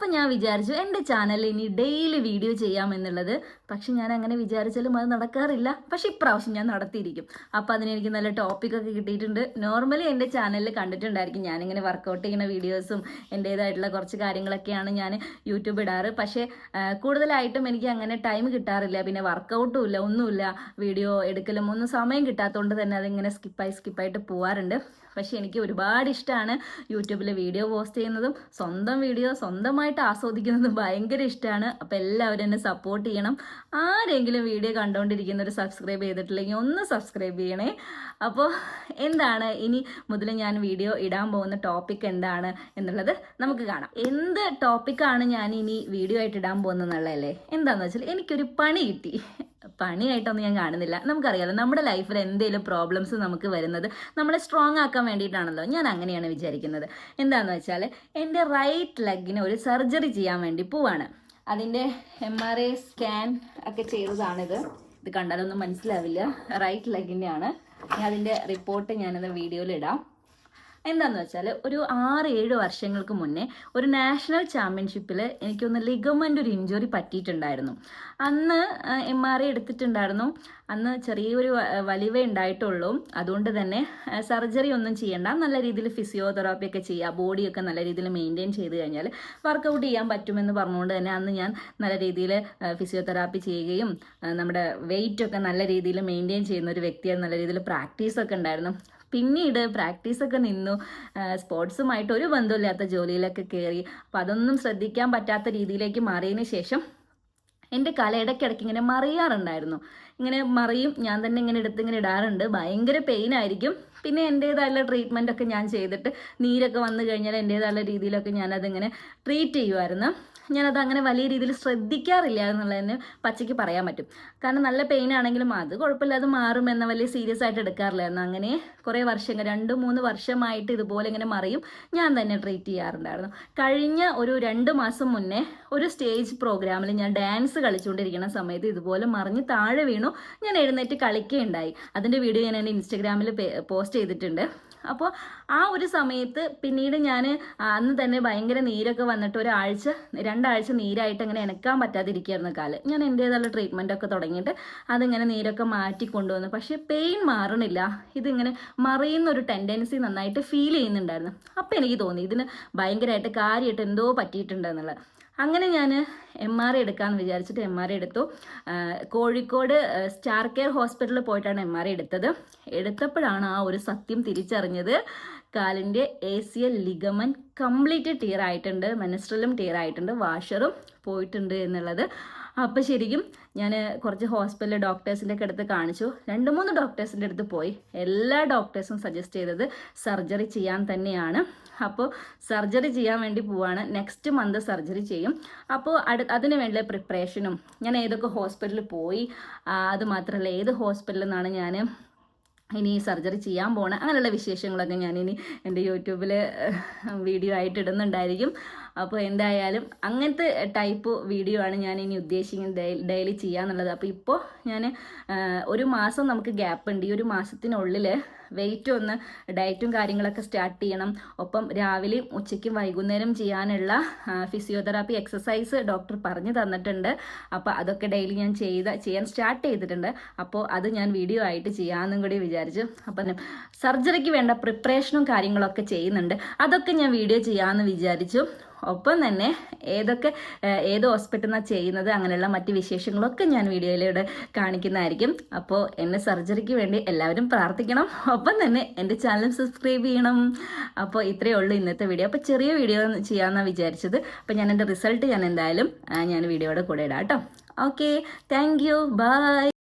അപ്പം ഞാൻ വിചാരിച്ചു എന്റെ ചാനൽ ഇനി ഡെയിലി വീഡിയോ ചെയ്യാമെന്നുള്ളത്. പക്ഷെ ഞാൻ അങ്ങനെ വിചാരിച്ചാലും അത് നടക്കാറില്ല. പക്ഷെ ഇപ്രാവശ്യം ഞാൻ നടത്തിയിരിക്കും. അപ്പോൾ അതിന് എനിക്ക് നല്ല ടോപ്പിക്കൊക്കെ കിട്ടിയിട്ടുണ്ട്. നോർമലി എന്റെ ചാനലിൽ കണ്ടിട്ടുണ്ടായിരിക്കും ഞാനിങ്ങനെ വർക്കൗട്ട് ചെയ്യുന്ന വീഡിയോസും എന്റേതായിട്ടുള്ള കുറച്ച് കാര്യങ്ങളൊക്കെയാണ് ഞാൻ യൂട്യൂബ് ഇടാറ്. പക്ഷേ കൂടുതലായിട്ടും എനിക്ക് അങ്ങനെ ടൈം കിട്ടാറില്ല. പിന്നെ വർക്കൗട്ടും ഇല്ല ഒന്നുമില്ല. വീഡിയോ എടുക്കലും ഒന്നും സമയം കിട്ടാത്തതുകൊണ്ട് തന്നെ അതിങ്ങനെ സ്കിപ്പായി സ്കിപ്പായിട്ട് പോവാറുണ്ട്. പക്ഷേ എനിക്ക് ഒരുപാട് ഇഷ്ടമാണ് യൂട്യൂബിൽ വീഡിയോ പോസ്റ്റ് ചെയ്യുന്നതും സ്വന്തം വീഡിയോ സ്വന്തമായിട്ട് ആസ്വദിക്കുന്നത് ഭയങ്കര ഇഷ്ടമാണ് അപ്പോൾ എല്ലാവരും എന്നെ സപ്പോർട്ട് ചെയ്യണം. ആരെങ്കിലും വീഡിയോ കണ്ടുകൊണ്ടിരിക്കുന്നവർ സബ്സ്ക്രൈബ് ചെയ്തിട്ടില്ലെങ്കിൽ ഒന്ന് സബ്സ്ക്രൈബ് ചെയ്യണേ. അപ്പോൾ എന്താണ്? ഇനി മുതൽ ഞാൻ വീഡിയോ ഇടാൻ പോകുന്ന ടോപ്പിക് എന്താണ് എന്നുള്ളത് നമുക്ക് കാണാം. എന്ത് ടോപ്പിക്കാണ് ഞാൻ ഇനി വീഡിയോ ആയിട്ട് ഇടാൻ പോകുന്നതെന്നുള്ളതല്ലേ? എന്താണെന്ന് വെച്ചാൽ എനിക്കൊരു പണി കിട്ടി. പണിയായിട്ടൊന്നും ഞാൻ കാണുന്നില്ല. നമുക്കറിയാലോ നമ്മുടെ ലൈഫിൽ എന്തെങ്കിലും പ്രോബ്ലംസ് നമുക്ക് വരുന്നത് നമ്മളെ സ്ട്രോങ് ആക്കാൻ വേണ്ടിയിട്ടാണല്ലോ ഞാൻ അങ്ങനെയാണ് വിചാരിക്കുന്നത്. എന്താണെന്ന് വെച്ചാൽ എന്റെ റൈറ്റ് ലെഗിന് ഒരു സർജറി ചെയ്യാൻ വേണ്ടി പോവാണ്. അതിന്റെ എം ആർ ഐ സ്കാൻ ഒക്കെ ചെയ്തതാണിത്. ഇത് കണ്ടാലൊന്നും മനസ്സിലാവില്ല. റൈറ്റ് ലെഗിന്റെ ആണ് അതിന്റെ റിപ്പോർട്ട് ഞാനത് വീഡിയോയിൽ ഇടാം. എന്താന്ന് വെച്ചാൽ ഒരു ആറ് ഏഴ് വർഷങ്ങൾക്ക് മുന്നേ ഒരു നാഷണൽ ചാമ്പ്യൻഷിപ്പിൽ എനിക്കൊന്ന് ലിഗമെന്റ് ഒരു ഇഞ്ചുറി പറ്റിയിട്ടുണ്ടായിരുന്നു. അന്ന് എം ആർ ഐ എടുത്തിട്ടുണ്ടായിരുന്നു. അന്ന് ചെറിയൊരു വലിവ ഉണ്ടായിട്ടുള്ളൂ. അതുകൊണ്ട് തന്നെ സർജറി ഒന്നും ചെയ്യണ്ട. നല്ല രീതിയിൽ ഫിസിയോതെറാപ്പി ഒക്കെ ചെയ്യുക ബോഡിയൊക്കെ നല്ല രീതിയിൽ മെയിന്റെയിൻ ചെയ്ത് കഴിഞ്ഞാൽ വർക്കൗട്ട് ചെയ്യാൻ പറ്റുമെന്ന് പറഞ്ഞുകൊണ്ട് തന്നെ അന്ന് ഞാൻ നല്ല രീതിയിൽ ഫിസിയോതെറാപ്പി ചെയ്യുകയും നമ്മുടെ വെയിറ്റ് ഒക്കെ നല്ല രീതിയിൽ മെയിന്റെയിൻ ചെയ്യുന്ന ഒരു വ്യക്തിയാണ് നല്ല രീതിയിൽ പ്രാക്ടീസൊക്കെ ഉണ്ടായിരുന്നു. പിന്നീട് പ്രാക്ടീസൊക്കെ നിന്നു. സ്പോർട്സുമായിട്ട് ഒരു ബന്ധമില്ലാത്ത ജോലിയിലൊക്കെ കയറി അപ്പോൾ അതൊന്നും ശ്രദ്ധിക്കാൻ പറ്റാത്ത രീതിയിലേക്ക് മാറിയതിന് ശേഷം എന്റെ കല ഇടയ്ക്കിടയ്ക്ക് ഇങ്ങനെ മറിയാറുണ്ടായിരുന്നു. ഇങ്ങനെ മറിയും ഞാൻ തന്നെ ഇങ്ങനെ എടുത്ത് ഇങ്ങനെ ഇടാറുണ്ട്. ഭയങ്കര പെയിൻ ആയിരിക്കും. പിന്നെ എന്റേതായുള്ള ട്രീറ്റ്മെന്റ് ഒക്കെ ഞാൻ ചെയ്തിട്ട് നീരൊക്കെ വന്നു കഴിഞ്ഞാൽ എന്റേതായുള്ള രീതിയിലൊക്കെ ഞാനതിങ്ങനെ ട്രീറ്റ് ചെയ്യുമായിരുന്നു ഞാനത് അങ്ങനെ വലിയ രീതിയിൽ ശ്രദ്ധിക്കാറില്ല എന്നുള്ളതിന് പച്ചയ്ക്ക് പറയാൻ പറ്റും. കാരണം നല്ല പെയിൻ ആണെങ്കിലും അത് കുഴപ്പമില്ല അത് മാറും എന്ന വലിയ സീരിയസ് ആയിട്ട് എടുക്കാറില്ലായിരുന്നു. അങ്ങനെ കുറേ വർഷങ്ങൾ രണ്ട് മൂന്ന് വർഷമായിട്ട് ഇതുപോലെ ഇങ്ങനെ മറിയും ഞാൻ തന്നെ ട്രീറ്റ് ചെയ്യാറുണ്ടായിരുന്നു. കഴിഞ്ഞ ഒരു രണ്ട് മാസം മുന്നേ ഒരു സ്റ്റേജ് പ്രോഗ്രാമിൽ ഞാൻ ഡാൻസ് കളിച്ചുകൊണ്ടിരിക്കുന്ന സമയത്ത് ഇതുപോലെ മറിഞ്ഞ് താഴെ വീണു. ഞാൻ എഴുന്നേറ്റ് കളിക്കുകയുണ്ടായി. അതിന്റെ വീഡിയോ ഞാൻ എന്റെ ഇൻസ്റ്റഗ്രാമിൽ പോസ്റ്റ് ചെയ്തിട്ടുണ്ട്. അപ്പോൾ ആ ഒരു സമയത്ത് പിന്നീട് ഞാൻ അന്ന് തന്നെ ഭയങ്കര നീരൊക്കെ വന്നിട്ട് ഒരാഴ്ച രണ്ടാഴ്ച നീരായിട്ട് അങ്ങനെ എനക്കാൻ പറ്റാതിരിക്കുകയായിരുന്നു കാൽ. ഞാൻ എന്റേതായുള്ള ട്രീറ്റ്മെന്റ് ഒക്കെ തുടങ്ങിയിട്ട് അതിങ്ങനെ നീരൊക്കെ മാറ്റി കൊണ്ടുവന്നു. പക്ഷേ പെയിൻ മാറണില്ല. ഇതിങ്ങനെ മറിയുന്ന ഒരു ടെൻഡൻസി നന്നായിട്ട് ഫീൽ ചെയ്യുന്നുണ്ടായിരുന്നു. അപ്പോൾ എനിക്ക് തോന്നി ഇതിന് ഭയങ്കരമായിട്ട് കാര്യമായിട്ട് എന്തോ പറ്റിയിട്ടുണ്ടെന്നുള്ളത്. അങ്ങനെ ഞാൻ എം ആർ ഐ എടുക്കാമെന്ന് വിചാരിച്ചിട്ട് എം ആർ ഐ എടുത്തു. കോഴിക്കോട് സ്റ്റാർ കെയർ ഹോസ്പിറ്റലിൽ പോയിട്ടാണ് എം ആർ ഐ എടുത്തത്. എടുത്തപ്പോഴാണ് ആ ഒരു സത്യം തിരിച്ചറിഞ്ഞത്. കാലിന്റെ A C L ligament complete tear ആയിട്ടുണ്ട്. മെനസ്ട്രലും ടീർ ആയിട്ടുണ്ട്. വാഷറും പോയിട്ടുണ്ട് എന്നുള്ളത്. അപ്പോൾ ശരിക്കും ഞാൻ കുറച്ച് ഹോസ്പിറ്റലിൽ ഡോക്ടേഴ്സിന്റെ ഒക്കെ അടുത്ത് കാണിച്ചു. രണ്ട് മൂന്ന് ഡോക്ടേഴ്സിന്റെ അടുത്ത് പോയി. എല്ലാ ഡോക്ടേഴ്സും സജസ്റ്റ് ചെയ്തത് സർജറി ചെയ്യാൻ തന്നെയാണ്. അപ്പോൾ സർജറി ചെയ്യാൻ വേണ്ടി പോവാണ്. നെക്സ്റ്റ് മന്ത് സർജറി ചെയ്യും. അപ്പോൾ അടു അതിന് വേണ്ട പ്രിപ്പറേഷനും ഞാൻ ഏതൊക്കെ ഹോസ്പിറ്റലിൽ പോയി അതുമാത്രമല്ല അത് മാത്രമല്ല ഏത് ഹോസ്പിറ്റലിൽ നിന്നാണ് ഞാൻ ഇനി സർജറി ചെയ്യാൻ പോണ അങ്ങനെയുള്ള വിശേഷങ്ങളൊക്കെ ഞാൻ ഇനി എന്റെ യൂട്യൂബിൽ വീഡിയോ ആയിട്ട് ഇടുന്നുണ്ടായിരിക്കും. അപ്പോൾ എന്തായാലും അങ്ങനത്തെ ടൈപ്പ് വീഡിയോ ആണ് ഞാൻ ഇനി ഉദ്ദേശിക്കുന്നത് ഡെയിലി ചെയ്യാന്നുള്ളത്. അപ്പോൾ ഇപ്പോൾ ഞാൻ ഒരു മാസം നമുക്ക് ഗ്യാപ്പ് ഉണ്ട്. ഈ ഒരു മാസത്തിനുള്ളിൽ വെയിറ്റ് ഒന്ന് ഡയറ്റും കാര്യങ്ങളൊക്കെ സ്റ്റാർട്ട് ചെയ്യണം. ഒപ്പം രാവിലെയും ഉച്ചയ്ക്കും വൈകുന്നേരം ചെയ്യാനുള്ള ഫിസിയോതെറാപ്പി എക്സസൈസ് ഡോക്ടർ പറഞ്ഞു തന്നിട്ടുണ്ട്. അപ്പോൾ അതൊക്കെ ഡെയിലി ഞാൻ ചെയ്ത ചെയ്യാൻ സ്റ്റാർട്ട് ചെയ്തിട്ടുണ്ട്. അപ്പോൾ അത് ഞാൻ വീഡിയോ ആയിട്ട് ചെയ്യാമെന്നും കൂടി വിചാരിച്ചു. അപ്പം സർജറിക്ക് വേണ്ട പ്രിപ്പറേഷനും കാര്യങ്ങളൊക്കെ ചെയ്യുന്നുണ്ട്. അതൊക്കെ ഞാൻ വീഡിയോ ചെയ്യാമെന്ന് വിചാരിച്ചു. ഒപ്പം തന്നെ ഏതൊക്കെ ഏത് ഹോസ്പിറ്റലിൽ നിന്നാണ് ചെയ്യുന്നത് അങ്ങനെയുള്ള മറ്റ് വിശേഷങ്ങളൊക്കെ ഞാൻ വീഡിയോയിലൂടെ കാണിക്കുന്നതായിരിക്കും. അപ്പോൾ എന്നെ സർജറിക്ക് വേണ്ടി എല്ലാവരും പ്രാർത്ഥിക്കണം. ഒപ്പം തന്നെ എന്റെ ചാനൽ സബ്സ്ക്രൈബ് ചെയ്യണം. അപ്പോൾ ഇത്രയേ ഉള്ളൂ ഇന്നത്തെ വീഡിയോ. അപ്പോൾ ചെറിയ വീഡിയോ ചെയ്യാമെന്നാണ് വിചാരിച്ചത്. അപ്പോൾ ഞാൻ എന്റെ റിസൾട്ട് ഞാൻ എന്തായാലും ഞാൻ വീഡിയോയുടെ കൂടെ ഇടാം കേട്ടോ. Okay thank you. ബൈ.